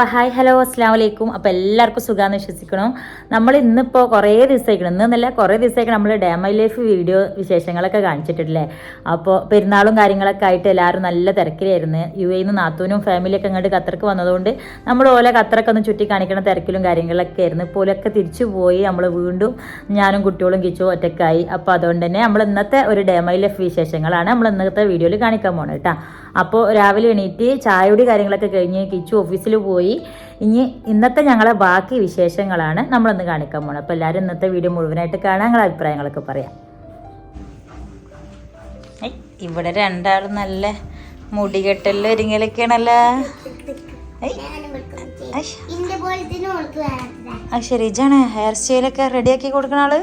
അപ്പോൾ hi hello അസ്സാം വലൈക്കും അപ്പോൾ എല്ലാവർക്കും സുഖമാണെന്ന് വിശ്വസിക്കണം നമ്മൾ ഇന്നിപ്പോൾ കുറേ ദിവസമായിക്കണം. നല്ല കുറേ ദിവസമായിരിക്കണം നമ്മൾ ഡേ മൈ ലൈഫ് വീഡിയോ വിശേഷങ്ങളൊക്കെ കാണിച്ചിട്ടില്ലേ അപ്പോൾ പെരുന്നാളും കാര്യങ്ങളൊക്കെ ആയിട്ട് എല്ലാവരും നല്ല തിരക്കിലായിരുന്നു. യു എയിൽ നിന്ന് നാത്തൂനും ഫാമിലിയൊക്കെ അങ്ങോട്ട് ഖത്തർക്ക് വന്നതുകൊണ്ട് നമ്മൾ ഓലെ ഖത്തറൊക്കെ ഒന്ന് ചുറ്റി കാണിക്കണ തിരക്കിലും കാര്യങ്ങളൊക്കെ ആയിരുന്നു. പോലൊക്കെ തിരിച്ചു പോയി. നമ്മൾ വീണ്ടും ഞാനും കുട്ടികളും കിച്ചു ഒറ്റക്കായി. അപ്പോൾ അതുകൊണ്ട് തന്നെ നമ്മൾ ഇന്നത്തെ ഒരു ഡേ മൈ ലൈഫ് വിശേഷങ്ങളാണ് നമ്മൾ ഇന്നത്തെ വീഡിയോയിൽ കാണിക്കാൻ പോകണം കേട്ടോ. അപ്പോൾ രാവിലെ എണീറ്റ് ചായയുടെ കാര്യങ്ങളൊക്കെ കഴിഞ്ഞ് കിച്ചു ഓഫീസിൽ പോയി. ഇനി ഇന്നത്തെ ഞങ്ങളെ ബാക്കി വിശേഷങ്ങളാണ് നമ്മളൊന്ന് കാണിക്കാൻ പോണത് അപ്പോൾ എല്ലാവരും ഇന്നത്തെ വീഡിയോ മുഴുവനായിട്ട് കാണാൻ ഞങ്ങളെ അഭിപ്രായങ്ങളൊക്കെ പറയാം. ഇവിടെ രണ്ടാളും നല്ല മുടികെട്ടലിൽ ഒരുങ്ങലൊക്കെയാണല്ലോ. ആ ശരി ഇജാണ് ഹെയർ സ്റ്റൈലൊക്കെ റെഡിയാക്കി കൊടുക്കണ ആൾ?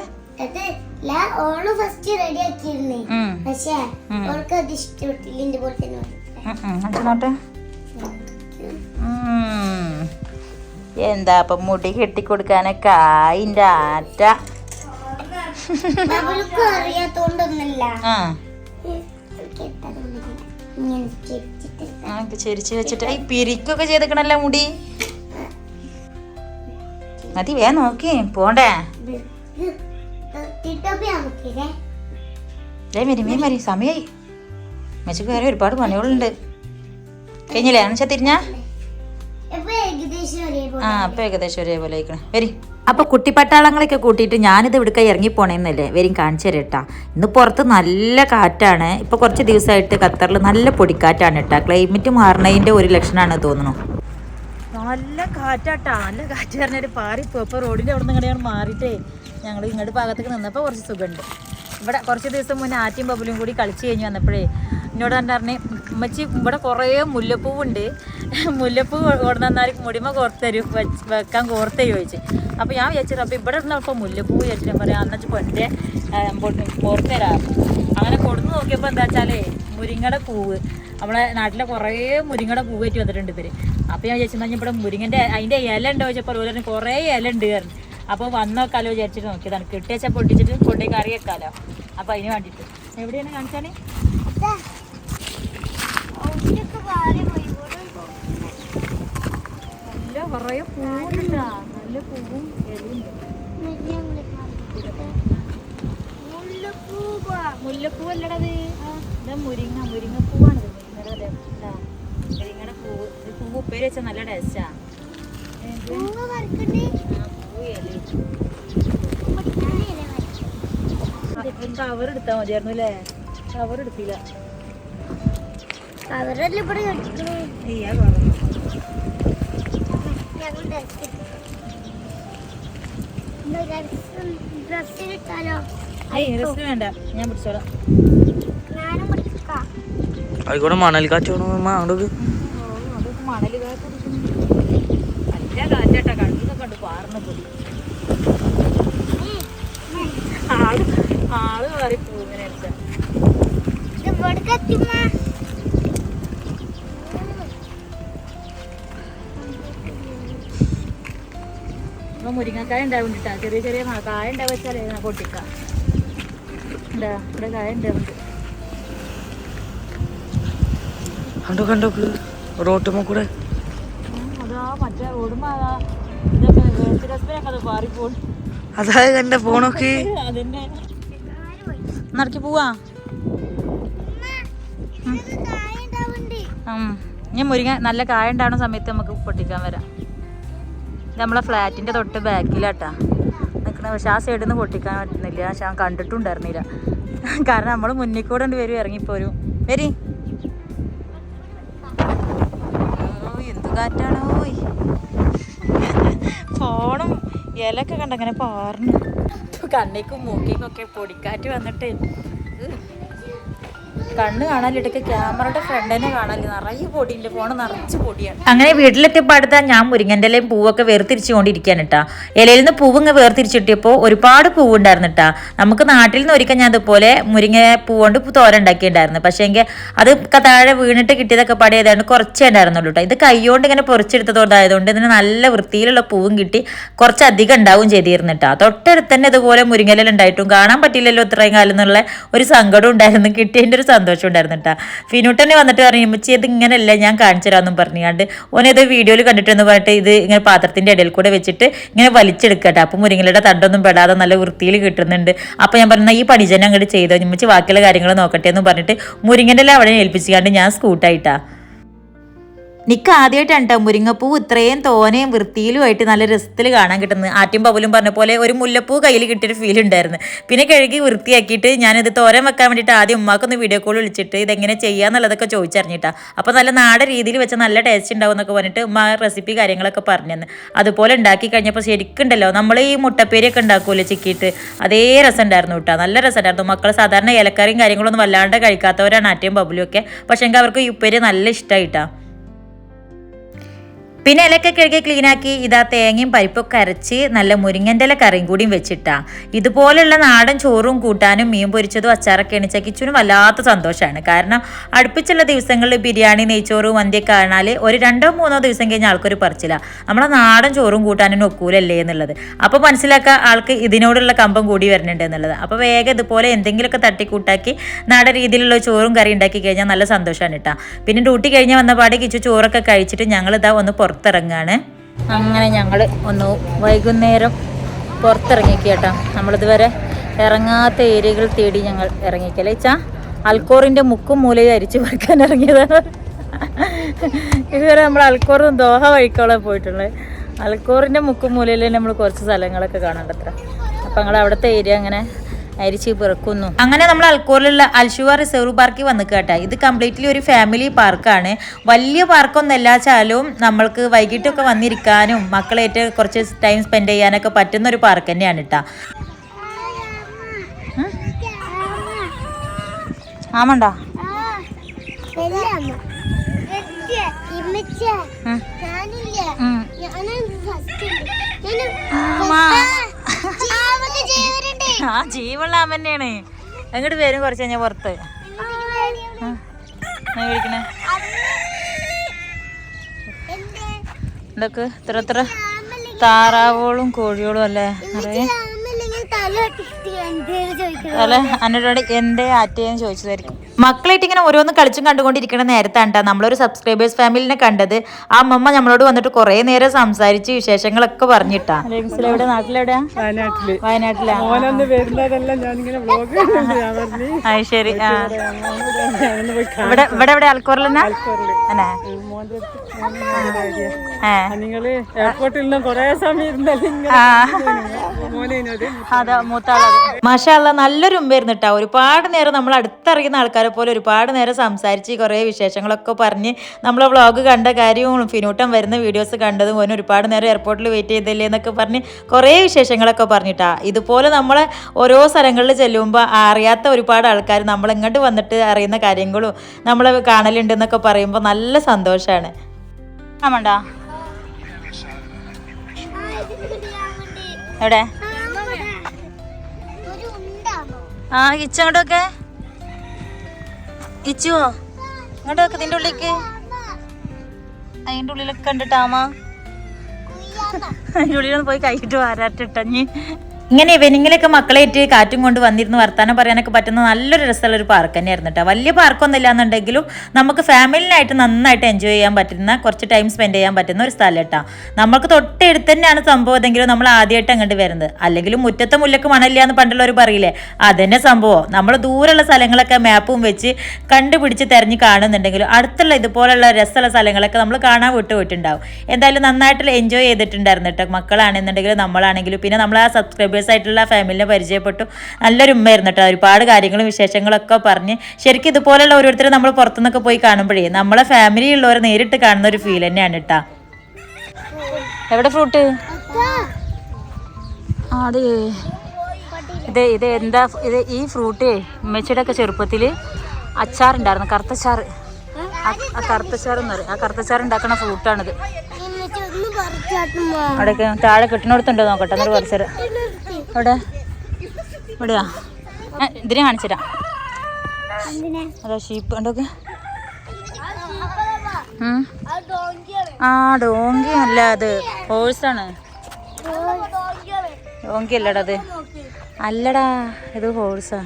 ഓൾ ഫസ്റ്റ് റെഡി ആക്കിയിരുന്നേ. ഉം, പക്ഷേ. ഓൾക്ക് അത് ഇഷ്ടപ്പെട്ടില്ല ഇന്റെ പോലെ തന്നെ ഉം, നോട്ടെ എന്താ അപ്പൊ മുടി കെട്ടിക്കൊടുക്കാനൊക്കെ ആയിന്റെ ആറ്റ ചെരിച്ച് വെച്ചിട്ട് ഈ പിരിക്കൊക്കെ ചെയ്തേക്കണല്ലോ മുടി മതി വേ നോക്കി പോണ്ടേ മരി മരി സമയായി മെച്ചക്ക് വേറെ ഒരുപാട് പണികളുണ്ട്. കഴിഞ്ഞില്ലേ? അണച്ചാ തിരിഞ്ഞാ? ആ അപ്പൊ ഏകദേശം ഒരേപോലെ ആയിക്കണം. വരി. അപ്പൊ കുട്ടിപ്പട്ടാളങ്ങളൊക്കെ കൂട്ടിയിട്ട് ഞാനിത് ഇവിടുക്ക ഇറങ്ങി പോണേന്നല്ലേ? വരും കാണിച്ചു തരാം കേട്ടാ ഇന്ന് പുറത്ത് നല്ല കാറ്റാണ്. ഇപ്പൊ കുറച്ച് ദിവസമായിട്ട് ഖത്തറിൽ നല്ല പൊടിക്കാറ്റാണ് കേട്ടാ ക്ലൈമറ്റ് മാറണതിന്റെ ഒരു ലക്ഷണമാണ് തോന്നുന്നു. നല്ല കാറ്റാട്ടാ നല്ല കാറ്റ് പറഞ്ഞൊരു പാറിപ്പോ ഇപ്പൊ റോഡിന്റെ അവിടെ നിന്ന് ഇങ്ങോട്ട് മാറിയിട്ടേ ഞങ്ങൾ ഇങ്ങോട്ട് ഭാഗത്തേക്ക് നിന്നപ്പോൾ കുറച്ച് സുഖമുണ്ട് ഇവിടെ കുറച്ച് ദിവസം മുന്നേ ആറ്റിയും ബബിലും കൂടി കളിച്ചു കഴിഞ്ഞ് വന്നപ്പോഴേ എന്നോട് പറഞ്ഞ് ഉമ്മച്ചി ഇവിടെ കുറേ മുല്ലപ്പൂവുണ്ട്. മുല്ലപ്പൂ കൊണ്ടുവന്നാൽ മുടിമ കോർത്തരും വെക്കാൻ കോർത്തരും ചോദിച്ചു. അപ്പോൾ ഞാൻ വിചാരിച്ചത് അപ്പോൾ ഇവിടെ ഇരുന്നപ്പോൾ മുല്ലപ്പൂ വിചാരിച്ചു ഞാൻ പറയാം അന്നച്ച് കൊണ്ടേ കോർത്തരാം അങ്ങനെ കൊടുന്ന് നോക്കിയപ്പോൾ എന്താ വെച്ചാലേ മുരിങ്ങയുടെ പൂവ്. നമ്മളെ നാട്ടിലെ കുറേ മുരിങ്ങയുടെ പൂവ് കയറ്റി വന്നിട്ടുണ്ട് ഇവർ അപ്പോൾ ഞാൻ വിചാരിച്ചു ഇവിടെ മുരിങ്ങന്റെ അതിന്റെ ഇല ഉണ്ടോ? ചോദിച്ചപ്പോൾ ഓരോ കുറേ ഇല ഉണ്ട് പറഞ്ഞു. അപ്പോൾ വന്നോക്കാലോ വിചാരിച്ചിട്ട് നോക്കിയതാണ്. കിട്ടിയച്ചാൽ പൊട്ടിച്ചിട്ട് കൊണ്ടേ കറി വെക്കാലോ. അപ്പോൾ അതിന് വേണ്ടിയിട്ട് എവിടെയാണ് കാണിച്ചാലേ ഇതാ. ഔഷധമൊക്കെ മാറി പോയി. ഇവിടെ ഒരു നല്ല കുറേ പൂവുണ്ടാ നല്ല പൂവും. മുല്ലപ്പൂ മുരിങ്ങ മുരിങ്ങപ്പൂവാണിത് മുരിങ്ങയുടെ പൂവ് ഇത് പൂവ് ഉപ്പേരി വെച്ചാൽ നല്ല ടേസ്റ്റാ. കവർ എടുത്താൽ മതിയായിരുന്നു അല്ലേ കവർ എടുത്തില്ല കവറല്ലേ ഇവിടെ. ആയിക്കോട്ടെ മണൽ അങ്ങോട്ട് അതൊക്കെ മണൽ കാറ്റ് നല്ല കാറ്റാട്ടാ കണ്ട് പാർന്ന ആൾ ആൾ മാറി പോകുന്നതിനെ മുരിങ്ങക്കായ ഉണ്ടാവുന്നുണ്ടാ ചെറിയ ചെറിയ മ- കായ ഉണ്ടാവുക വെച്ചാൽ ഞാൻ പൊട്ടിക്കാം. ഇവിടെ കായ ഉണ്ടാവുന്നുണ്ട്. കണ്ടോ കണ്ടോ റോട്ടുമ്മ കൂടെ. അതാ മറ്റേ റോഡുമ്പോ അതാ ഇതൊക്കെ വേസ്റ്റ് ഡസ്റ്റ്ബിനൊക്കെ അത് പാറിപ്പോൺ അതായത് എന്റെ ഫോണൊക്കെ നടക്കി പോവാ. ഞാൻ മുരിങ്ങ നല്ല കായ ഉണ്ടാവുന്ന സമയത്ത് നമുക്ക് പൊട്ടിക്കാൻ വരാം. നമ്മളെ ഫ്ലാറ്റിന്റെ തൊട്ട് ബാക്കിലാട്ടാ. നിൽക്കുന്നത് പക്ഷെ ആ സൈഡിൽ നിന്ന് പൊട്ടിക്കാൻ പറ്റുന്നില്ല. പക്ഷെ ഞാൻ കണ്ടിട്ടുണ്ടായിരുന്നില്ല. കാരണം നമ്മൾ മുന്നിൽ കൂടെ ഉണ്ട് വരും. ഇറങ്ങിപ്പോരും വരി എന്ത് കാറ്റാണോ. ഫോണും ഇലൊക്കെ കണ്ടങ്ങനെ പാർന്നു. കണ്ണിക്കും മൂക്കേക്കും ഒക്കെ പൊടിക്കാറ്റ് വന്നിട്ട്. കണ്ണ് കാണാനിട്ടൊക്കെ ക്യാമറയുടെ ഫ്രണ്ടിനെ കാണാനില്ല. നിറയെ പൊടിയുണ്ട്. ഫോണ് നിറച്ച് പൊടിയാണ്. അങ്ങനെ വീട്ടിലെത്തിയപ്പോൾ അടുത്ത ഞാൻ മുരിങ്ങന്റെ ഇലയും പൂവൊക്കെ വേർതിരിച്ചുകൊണ്ടിരിക്കാൻ കേട്ടാ ഇലയിൽ നിന്ന് പൂവ് ഇങ്ങ് വേർതിരിച്ചിട്ടിയപ്പോൾ ഒരുപാട് പൂവ് ഉണ്ടായിരുന്നു കേട്ടാ നമുക്ക് നാട്ടിൽ നിന്ന് ഒരിക്കൽ ഞാൻ അതുപോലെ മുരിങ്ങ പൂ കൊണ്ട് തോര ഉണ്ടാക്കിയിട്ടുണ്ടായിരുന്നു. പക്ഷേ എങ്കിൽ അത് താഴെ വീണിട്ട് കിട്ടിയതൊക്കെ പാടെ ഏതാണ്ട് കുറച്ചേ ഉണ്ടായിരുന്നുള്ളൂ കേട്ടോ ഇത് കൈകൊണ്ട് ഇങ്ങനെ പൊറിച്ചെടുത്തതുകൊണ്ടായതുകൊണ്ട് ഇതിന് നല്ല വൃത്തിയിലുള്ള പൂവും കിട്ടി കുറച്ചധികം ഉണ്ടാവും ചെയ്തിരുന്നു കേട്ടോ തൊട്ടടുത്ത് തന്നെ ഇതുപോലെ മുരിങ്ങലുണ്ടായിട്ടും കാണാൻ പറ്റില്ലല്ലോ ഇത്രയും കാലം എന്നുള്ള ഒരു സങ്കടം ഉണ്ടായിരുന്നു. കിട്ടിയതിന്റെ ഒരു സന്തോഷം സന്തോഷം ഉണ്ടായിരുന്നു കേട്ടോ ഫിനുട്ടനെ വന്നിട്ട് പറഞ്ഞു ഉമ്മച്ചി ഇത് ഇങ്ങനെയല്ല ഞാൻ കാണിച്ചു തരാമെന്നും പറഞ്ഞുകൊണ്ട് ഓനത് വീഡിയോയിൽ കണ്ടിട്ടെന്ന് പറഞ്ഞിട്ട് ഇത് ഇങ്ങനെ പാത്രത്തിന്റെ ഇടയിൽ കൂടെ വെച്ചിട്ട് ഇങ്ങനെ വലിച്ചെടുക്കട്ടെ. അപ്പം മുരിങ്ങലയുടെ തണ്ടൊന്നും പെടാതെ നല്ല വൃത്തിയിൽ കിട്ടുന്നുണ്ട്. അപ്പം ഞാൻ പറഞ്ഞ ഈ പണിജനം അങ്ങോട്ട് ചെയ്തോ. ഉമ്മച്ചി ബാക്കിയുള്ള കാര്യങ്ങൾ നോക്കട്ടെ എന്ന് പറഞ്ഞിട്ട് മുരിങ്ങന്റെ അവിടെ ഏൽപ്പിച്ചുകൊണ്ട് ഞാൻ സ്കൂട്ടായിട്ടാ നിക്ക് ആദ്യമായിട്ടാണ് കേട്ടോ മുരിങ്ങപ്പൂ ഇത്രയും തോനയും വൃത്തിയിലുമായിട്ട് നല്ല രസത്തിൽ കാണാൻ കിട്ടുന്നത്. ആറ്റും പവലും പറഞ്ഞ പോലെ ഒരു മുല്ലപ്പൂ കയ്യിൽ കിട്ടിയൊരു ഫീൽ ഉണ്ടായിരുന്നു. പിന്നെ കഴുകി വൃത്തിയാക്കിയിട്ട് ഞാനിത് തോരൻ വെക്കാൻ വേണ്ടിയിട്ട് ആദ്യം ഉമ്മാക്കൊന്ന് വീഡിയോ കോൾ വിളിച്ചിട്ട് ഇതെങ്ങനെ ചെയ്യാന്നുള്ളതൊക്കെ ചോദിച്ചറിഞ്ഞിട്ടാ. അപ്പോൾ നല്ല നാടൻ രീതിയിൽ വെച്ച നല്ല ടേസ്റ്റ് ഉണ്ടാവും എന്നൊക്കെ പറഞ്ഞിട്ട് ഉമ്മ റെസിപ്പി കാര്യങ്ങളൊക്കെ പറഞ്ഞു തന്നെ അതുപോലെ ഉണ്ടാക്കി കഴിഞ്ഞപ്പോൾ ശരിക്കുണ്ടല്ലോ നമ്മൾ ഈ മുട്ടപ്പേരിയൊക്കെ ഉണ്ടാക്കുമല്ലോ ചിക്കിയിട്ട്? അതേ രസം ഉണ്ടായിരുന്നു കേട്ടോ നല്ല രസം ഉണ്ടായിരുന്നു. മക്കൾ സാധാരണ ഇലക്കറിയും കാര്യങ്ങളൊന്നും വല്ലാണ്ട് കഴിക്കാത്തവരാണ് ആറ്റയും ബബിലും ഒക്കെ. പക്ഷേ അവർക്ക് ഈ ഉപ്പേരി നല്ല ഇഷ്ടമായിട്ടാ പിന്നെ ഇലക്കെ കഴുകി ക്ലീനാക്കി ഇതാ തേങ്ങയും പരിപ്പൊക്കെ അരച്ച് നല്ല മുരിങ്ങന്റെ ഇല കറിയും കൂടിയും വെച്ചിട്ടാ. ഇതുപോലെയുള്ള നാടൻ ചോറും കൂട്ടാനും മീൻ പൊരിച്ചതും അച്ചാറൊക്കെ എണിച്ച വല്ലാത്ത സന്തോഷമാണ് കാരണം അടുപ്പിച്ചുള്ള ദിവസങ്ങളിൽ ബിരിയാണി നെയ്ച്ചോറ് മന്തിയൊക്കെ കാണാൽ ഒരു രണ്ടോ മൂന്നോ ദിവസം കഴിഞ്ഞാൽ ആൾക്കൊരു പറിച്ചില്ല നമ്മളെ നാടൻ ചോറും കൂട്ടാനും ഒക്കൂലല്ലേ എന്നുള്ളത്. അപ്പോൾ മനസ്സിലാക്കുക ആൾക്ക് ഇതിനോടുള്ള കമ്പം കൂടി വരുന്നുണ്ട് എന്നുള്ളത്. അപ്പോൾ വേഗം ഇതുപോലെ എന്തെങ്കിലുമൊക്കെ തട്ടിക്കൂട്ടാക്കി നാടൻ രീതിയിലുള്ള ചോറും കറി ഉണ്ടാക്കി കഴിഞ്ഞാൽ നല്ല സന്തോഷമാണ് കേട്ടോ പിന്നെ ഡ്യൂട്ടി കഴിഞ്ഞ് വന്ന പാടെ കിച്ചു ചോറൊക്കെ കഴിച്ചിട്ട് ഞങ്ങൾ ഇതാ ഒന്ന് പുറത്തിറങ്ങാണ്. അങ്ങനെ ഞങ്ങൾ ഒന്ന് വൈകുന്നേരം പുറത്തിറങ്ങി കേട്ടോ നമ്മളിതുവരെ ഇറങ്ങാത്ത ഏരിയകൾ തേടി ഞങ്ങൾ ഇറങ്ങിക്കല്ലേ? ചാ അൽക്കോറിന്റെ മുക്കും മൂലയും അരിച്ചു പറിക്കാൻ ഇറങ്ങിയതാണ്. ഇതുവരെ നമ്മൾ അൽക്കോറും ദോഹ വഴിക്കോളെ പോയിട്ടുള്ളത് അൽക്കോറിന്റെ മുക്കും മൂലയിൽ നമ്മൾ കുറച്ച് സ്ഥലങ്ങളൊക്കെ കാണണ്ടത്ര. അപ്പം ഞങ്ങൾ അവിടുത്തെ ഏരിയ അങ്ങനെ അരിച്ച് പിറക്കുന്നു. അങ്ങനെ നമ്മൾ അൽക്കോറിലുള്ള അൽഷുവ റിസർവ് പാർക്കിൽ വന്ന് കേട്ടാ. ഇത് കംപ്ലീറ്റ്ലി ഒരു ഫാമിലി പാർക്കാണ്. വലിയ പാർക്കൊന്നല്ല ചാലും നമ്മൾക്ക് വൈകിട്ടൊക്കെ വന്നിരിക്കാനും മക്കളായിട്ട് കുറച്ച് ടൈം സ്പെൻഡ് ചെയ്യാനൊക്കെ പറ്റുന്ന ഒരു പാർക്ക് തന്നെയാണ് കേട്ടാ ആമണ്ടാ ഞാനില്ല. ഉം. ഞാനാണ് ഫസ്റ്റ് ആമാ. ജീവനുണ്ട് ആ ജീവുള്ള ആമ തന്നെയാണ്. എങ്ങോട്ട് വരും കുറച്ച് കഴിഞ്ഞാൽ പുറത്ത്. വിളിക്കണേ ഇതൊക്കെ ഇത്ര ഇത്ര താറാവുകളും കോഴികളും അല്ലേ? നിറയെ. അല്ലെ അന്നോട് എന്തേ ആറ്റേന്ന് ചോദിച്ചതായിരിക്കും. മക്കളായിട്ട് ഇങ്ങനെ ഓരോന്ന് കളിച്ചും കണ്ടുകൊണ്ടിരിക്കുന്ന നേരത്താണ് നമ്മളൊരു സബ്സ്ക്രൈബേഴ്സ് ഫാമിലിനെ കണ്ടത്. ആ അമ്മമ്മ നമ്മളോട് വന്നിട്ട് കുറെ നേരം സംസാരിച്ച് വിശേഷങ്ങളൊക്കെ പറഞ്ഞിട്ടാ. വയനാട്ടിലെ. ശരി. ആ. പോയി ഇവിടെ ഇവിടെ എവിടെ നിങ്ങൾ എയർപോർട്ടിൽ നിന്ന് കൊറേ സമയം അതാ മൂത്താളത് നല്ലൊരു ഉമ്മായിരുന്നു കേട്ടോ ഒരുപാട് നേരം നമ്മൾ അടുത്തറിയുന്ന ആൾക്കാരെ പോലെ ഒരുപാട് നേരം സംസാരിച്ച് കുറേ വിശേഷങ്ങളൊക്കെ പറഞ്ഞ് നമ്മളെ വ്ളോഗ് കണ്ട കാര്യവും ഫിനൂട്ടം വരുന്ന വീഡിയോസ് കണ്ടതും ഓന് ഒരുപാട് നേരം എയർപോർട്ടിൽ വെയിറ്റ് ചെയ്തില്ലേ എന്നൊക്കെ പറഞ്ഞ് കുറേ വിശേഷങ്ങളൊക്കെ പറഞ്ഞിട്ടാ. ഇതുപോലെ നമ്മളെ ഓരോ സ്ഥലങ്ങളിൽ ചെല്ലുമ്പോൾ അറിയാത്ത ഒരുപാട് ആൾക്കാർ നമ്മളെങ്ങോട്ട് വന്നിട്ട് അറിയുന്ന കാര്യങ്ങളും നമ്മൾ കാണലുണ്ട് എന്നൊക്കെ പറയുമ്പോൾ നല്ല സന്തോഷമാണ് ആമണ്ടാ. എവിടെ? ആ ഇച്ച അങ്ങോട്ടൊക്കെ ഇച്ചുവോ ഇങ്ങോട്ടൊക്കെ ഇതിന്റെ ഉള്ളിലേക്ക്. അതിന്റെ ഉള്ളിലൊക്കെ കണ്ടിട്ടാമാ അതിന്റെ ഉള്ളിലൊന്ന് പോയി കൈയിട്ട് വാരാട്ടിട്ടഞ്ഞ് ഇങ്ങനെ ഇവനിങ്ങിലൊക്കെ മക്കളേറ്റ് കാറ്റും കൊണ്ട് വന്നിരുന്ന് വർത്താനം പറയാനൊക്കെ പറ്റുന്ന നല്ലൊരു രസമുള്ള ഒരു പാർക്ക് തന്നെയായിരുന്നു കേട്ടോ വലിയ പാർക്കൊന്നും ഇല്ലാന്നുണ്ടെങ്കിലും നമുക്ക് ഫാമിലിനായിട്ട് നന്നായിട്ട് എൻജോയ് ചെയ്യാൻ പറ്റുന്ന കുറച്ച് ടൈം സ്പെൻഡ് ചെയ്യാൻ പറ്റുന്ന ഒരു സ്ഥലം കേട്ടോ നമുക്ക് തൊട്ടടുത്ത് തന്നെയാണ് സംഭവം എന്തെങ്കിലും നമ്മൾ ആദ്യമായിട്ട് അങ്ങോട്ട് വരുന്നത്. അല്ലെങ്കിലും മുറ്റത്തെ മുല്ലക്ക് മണമില്ല എന്ന് പണ്ടുള്ളവർ പറയില്ലേ? അതന്നെ സംഭവം. നമ്മൾ ദൂരെയുള്ള സ്ഥലങ്ങളൊക്കെ മാപ്പും വെച്ച് കണ്ടുപിടിച്ച് തെരഞ്ഞ് കാണുന്നുണ്ടെങ്കിലും അടുത്തുള്ള ഇതുപോലുള്ള രസമുള്ള സ്ഥലങ്ങളൊക്കെ നമ്മൾ കാണാൻ വിട്ടു പോയിട്ടുണ്ടാവും. എന്തായാലും നന്നായിട്ട് എൻജോയ് ചെയ്തിട്ടുണ്ടായിരുന്നു കേട്ടോ മക്കളാണെന്നുണ്ടെങ്കിലും നമ്മളാണെങ്കിലും. പിന്നെ നമ്മൾ ആ സബ്സ്ക്രൈബേഴ്സ് ആയിട്ടുള്ള ഫാമിലിനെ പരിചയപ്പെട്ടു. നല്ലൊരു ഉമ്മയായിരുന്നു കേട്ടോ ഒരുപാട് കാര്യങ്ങളും വിശേഷങ്ങളൊക്കെ പറഞ്ഞ് ശരിക്കും ഇതുപോലെയുള്ള ഓരോരുത്തരും നമ്മൾ പുറത്തുനിന്നൊക്കെ പോയി കാണുമ്പോഴേ നമ്മളെ ഫാമിലി ഉള്ളവർ നേരിട്ട് കാണുന്ന ഒരു ഫീൽ തന്നെയാണ് കേട്ടോ എവിടെ ഫ്രൂട്ട് അതെ ഇത് ഇത് എന്താ ഇത് ഈ ഫ്രൂട്ട് ഉമ്മച്ചിയുടെ ഒക്കെ ചെറുപ്പത്തിൽ അച്ചാറുണ്ടായിരുന്നു കറുത്തച്ചാറ്. ആ- ആ കറുത്തച്ചാർ എന്ന് പറയും. ആ കറുത്തച്ചാർ ഉണ്ടാക്കുന്ന ഫ്രൂട്ടാണിത് അവിടെ താഴെ കിട്ടുന്നിടത്തുണ്ടോ നോക്കട്ടെ എന്നൊരു പറിച്ചത് എവിടെ? ഇവിടെയാ? ഇതിനെ കാണിച്ചുതരാം. എന്തിനാ? അതാ ഷീപ്പ് ഉണ്ടോക്കെ ആ ഡോങ്കി അല്ല അത്. ഹോഴ്സാണ് ഡോങ്കി അല്ലടാ അത്. അല്ലടാ ഇത് ഹോഴ്സാ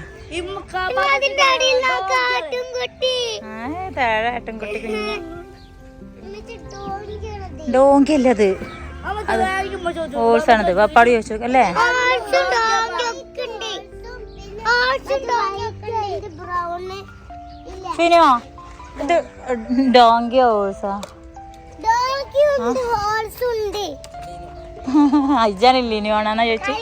താഴെ. ഡോങ്കി അല്ലത് ഓൾസാണത് പപ്പാട് ചോദിച്ചു. അല്ലേ. ഫിനോ ഇത് ഡോങ്കിയോ ഓൾസാ അജ്ജാനില്ല ഇനി വേണമെന്നാ ചോദിച്ചു.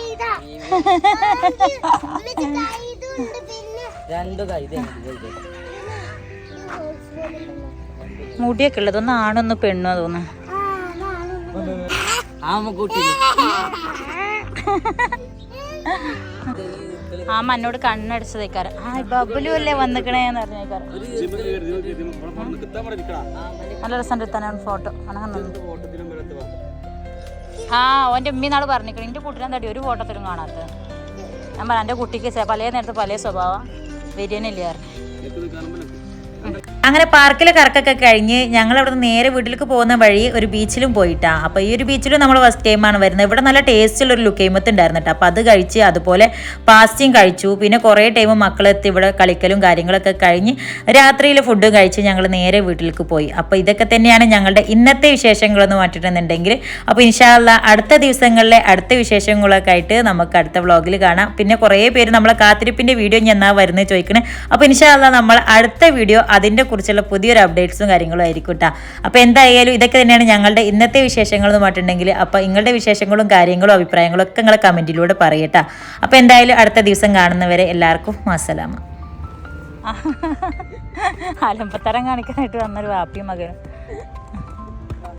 മുടിയൊക്കെ ഉള്ളത് ഒന്ന് ആണൊന്ന് പെണ്ണോ തോന്നുന്നു. ആമക്കുട്ടി ആ മന്നോട് കണ്ണടിച്ചതേക്കാരം. ആ ബബലു അല്ലേ വന്നിക്കണേന്ന് പറഞ്ഞേക്കാറ് നല്ല രസം എടുത്താനാണ് ഫോട്ടോ. ആ ഓന്റെ ഉമ്മി നാൾ പറഞ്ഞിക്കണം. എന്റെ കുട്ടീനെ തടി ഒരു ഫോട്ടോത്തിലും കാണാത്ത ഞാൻ പറയാം എന്റെ കുട്ടിക്ക് പല നേരത്തെ പല സ്വഭാവം. വരികയെന്നില്ല അങ്ങനെ പാർക്കിലെ കറക്കൊക്കെ കഴിഞ്ഞ് ഞങ്ങൾ അവിടെ നിന്ന് നേരെ വീട്ടിലേക്ക് പോകുന്ന വഴി ഒരു ബീച്ചിലും പോയിട്ടാ. അപ്പോൾ ഈ ഒരു ബീച്ചിലും നമ്മൾ ഫസ്റ്റ് ടൈമാണ് വരുന്നത്. ഇവിടെ നല്ല ടേസ്റ്റുള്ള ഒരു ലുക്കൈമത്ത് ഉണ്ടായിരുന്നു കേട്ടോ അപ്പോൾ അത് കഴിച്ച് അതുപോലെ പാസ്റ്റിയും കഴിച്ചു. പിന്നെ കുറേ ടൈം മക്കളെത്തി ഇവിടെ കളിക്കലും കാര്യങ്ങളൊക്കെ കഴിഞ്ഞ് രാത്രിയിൽ ഫുഡും കഴിച്ച് ഞങ്ങൾ നേരെ വീട്ടിലേക്ക് പോയി. അപ്പോൾ ഇതൊക്കെ തന്നെയാണ് ഞങ്ങളുടെ ഇന്നത്തെ വിശേഷങ്ങളെന്ന് മാറ്റിയിട്ടുണ്ടെങ്കിൽ. അപ്പോൾ ഇൻഷാല്ല അടുത്ത ദിവസങ്ങളിലെ അടുത്ത വിശേഷങ്ങളൊക്കെ ആയിട്ട് നമുക്ക് അടുത്ത വ്ളോഗിൽ കാണാം. പിന്നെ കുറേ പേര് നമ്മളെ കാത്തിരിപ്പിന്റെ വീഡിയോ ഞാൻ എന്നാ വരുന്നത് ചോദിക്കണേ. അപ്പോൾ ഇൻഷാല്ല നമ്മൾ അടുത്ത വീഡിയോ അതിന്റെ കുറിച്ചുള്ള പുതിയൊരു അപ്ഡേറ്റ്സും കാര്യങ്ങളും ആയിരിക്കും കേട്ടോ അപ്പോൾ എന്തായാലും ഇതൊക്കെ തന്നെയാണ് ഞങ്ങളുടെ ഇന്നത്തെ വിശേഷങ്ങൾ പറഞ്ഞിട്ടുണ്ടെങ്കിൽ അപ്പോൾ നിങ്ങളുടെ വിശേഷങ്ങളും കാര്യങ്ങളും അഭിപ്രായങ്ങളും ഒക്കെ നിങ്ങളെ കമന്റിലൂടെ പറയട്ടെ അപ്പോൾ എന്തായാലും അടുത്ത ദിവസം കാണുന്നവരെ എല്ലാവർക്കും അസലാമ അലമ്പത്തരം കാണിക്കാനായിട്ട് വന്നൊരു വാപ്പിയും മകനും.